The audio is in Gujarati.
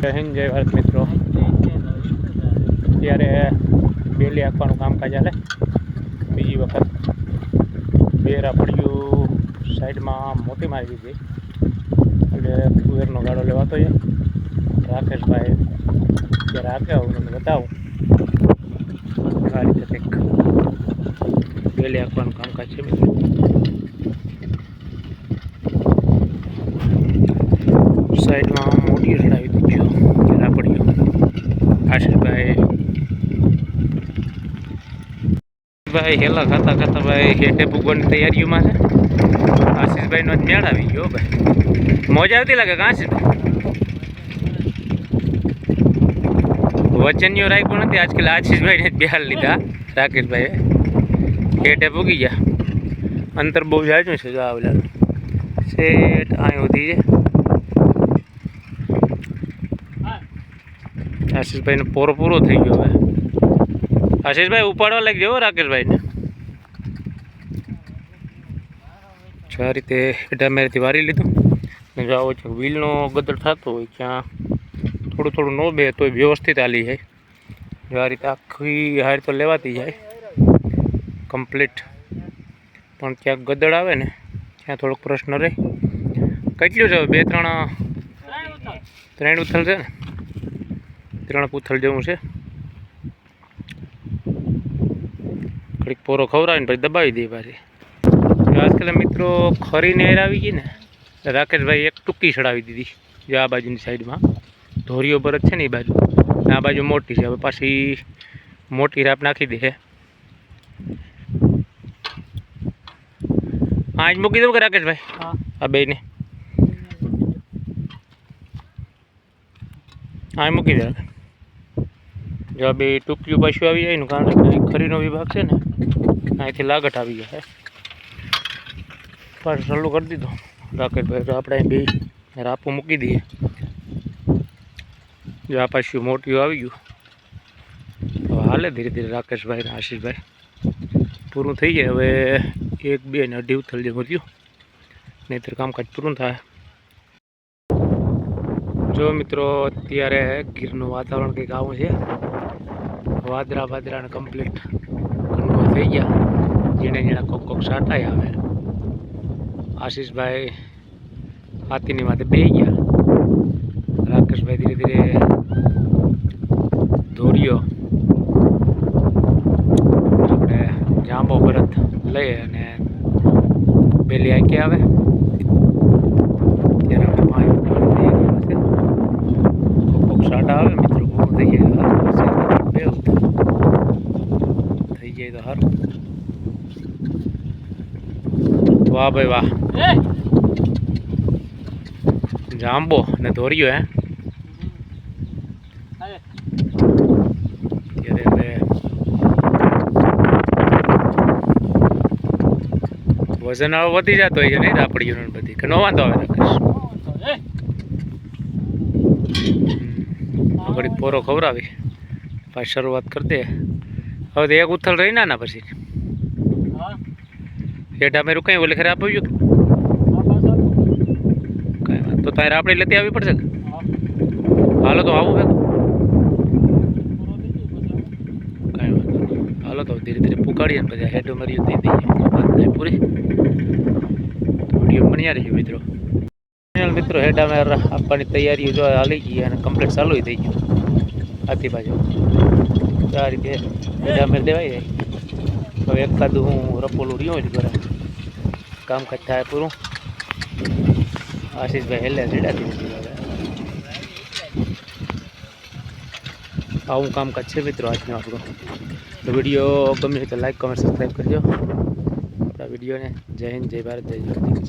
જય હિન્દ જય ભારત મિત્રો. અત્યારે બેલી આપવાનું કામકાજ ચાલે બીજી વખત બેરા પડ્યું, સાઈડમાં મોટી મારી દીધી. એટલે કુવેરનો ગાડો લેવાતો છે. રાકેશભાઈ અત્યારે આપ્યા આવું તમને બતાવું. આ રીતે કંઈક બેલી આપવાનું કામકાજ છે મિત્રો. સાઈડમાં મોટી ચડાવી દીધો જરા પડ્યો આશીષભાઈ ભાઈ હેલા ખાતા ખાતા ભાઈ હેઠે ભૂગવાની તૈયારીઓમાં છે. આશીષભાઈનો જ મેળ આવી ગયો ભાઈ. મોજા આવતી લાગે કે આશીષભાઈ? વચનીઓ રાખ્યું નથી. આજકાલ આશીષભાઈને જ બિહાર લીધા રાકેશભાઈએ. હેઠે ભૂગી ગયા. અંતર બહુ જાજું છે જો આવેલા. શેઠ અહીં સુધી છે. આશીષભાઈનો પોરો પૂરો થઈ ગયો હવે. આશીષભાઈ ઉપાડવા લાગી જવો રાકેશભાઈને? જો રીતે મેરેથી વારી લીધું. જો આવો છે, વ્હીલનો ગદર થતો હોય ત્યાં થોડું થોડું ન બે તોય વ્યવસ્થિત હાલી જાય. જો આ રીતે આખી હાર તો લેવાતી જાય. કમ્પ્લીટ. પણ ક્યાંક ગદડ આવે ને, ત્યાં થોડોક પ્રશ્ન રહે. કેટલું છે બે, ત્રણ ત્રણ ઉથલ છે ને? ત્રણ પૂથલ જેવું છે. ઘડીક પોરો ખવડાવીને પછી દબાવી દઈએ પાછી. આજકાલ મિત્રો ખરીને એર આવી ગઈ ને રાકેશભાઈ એક ટૂંકી ચડાવી દીધી જો આ બાજુની સાઈડમાં. ધોરીઓ પર જ છે ને એ બાજુ. આ બાજુ મોટી છે હવે પાછી મોટી રાપ નાખી દે આજ મૂકી દઉં કે રાકેશભાઈ? આ બેને હા મૂકી દે જો બે ટૂંક્યું પાછું આવી જાય કારણ કે ખરીનો વિભાગ છે ને, અહીંથી લાગટ આવી જાય પાછું ચાલુ કરી દીધો. રાકેશભાઈ, તો આપણે અહીં બે રાપો મૂકી દઈએ. જો આ પાછું મોટિયું આવી ગયું. હવે હાલે ધીરે ધીરે રાકેશભાઈ ને આશીષભાઈ. પૂરું થઈ જાય, હવે એક, બે ને અઢી ઉથલ જેવું થયું નહીંતર કામકાજ પૂરું થાય. જો મિત્રો, અત્યારે ગીરનું વાતાવરણ કંઈક આવું છે. વાદરા વાદરાને કમ્પ્લીટ કંટ્રોલ થઈ ગયા. જેણે જીણા કોક કોક સાટાઈ આવે. આશીષભાઈ હાથીની માથે બે ગયા. રાકેશભાઈ ધીરે ધીરે ધોરીઓ આપણે જાંબો ભરત લઈએ અને બેલી આંકી આવે. ત્યારે આપણે પાણી સાટા આવે મિત્રો પૂરું થઈ જાય તો સારું. બે ઉતાર. થઈ જાય તો સારું વાહ ભાઈ વાહ. જાંબો ને ધોર્યો હે? વજન હવે વધી જતો હોય છે નહીં આપણી યુનિટ બધી કે નો વાંધો આવે રાકેશ. ઘડીક પોરો ખવડાવી. પાછી શરૂઆત કરી દે. હવે તો એક ઉથલ રહી ના પછી. હેઠા મેરું કઈ ઓલે ખરે આપ્યું કઈ તો તારે આપણે લેતી આવવી પડશે હાલો તો આવું ભેગું. હાલો તો ધીરે ધીરે પુકાડીએ ને પછી હેડો મરી દઈ દઈએ. વાત થાય પૂરી. વીડિયો બન્યા રહીશું મિત્રો. મિત્રો હેડા મેર આપવાની તૈયારીઓ જો હાલી ગઈ અને કમ્પ્લીટ ચાલુ થઈ ગયું. આથી બાજુ. તો આ રીતે હેડા મેર દેવાઈ જાય. હવે એકાદું હું રપોલું રહ્યો જ ઘરે. કામકાજ થાય પૂરું. આશીષભાઈ હેલે રેડાતી નથી હવે. આવું કામકાજ છે મિત્રો આજનો આપણો. તો વીડિયો ગમે તો લાઈક કમેન્ટ સબસ્ક્રાઈબ કરજો. આપણા વિડીયોને જય હિન્દ, જય ભારત, જય જગદીશ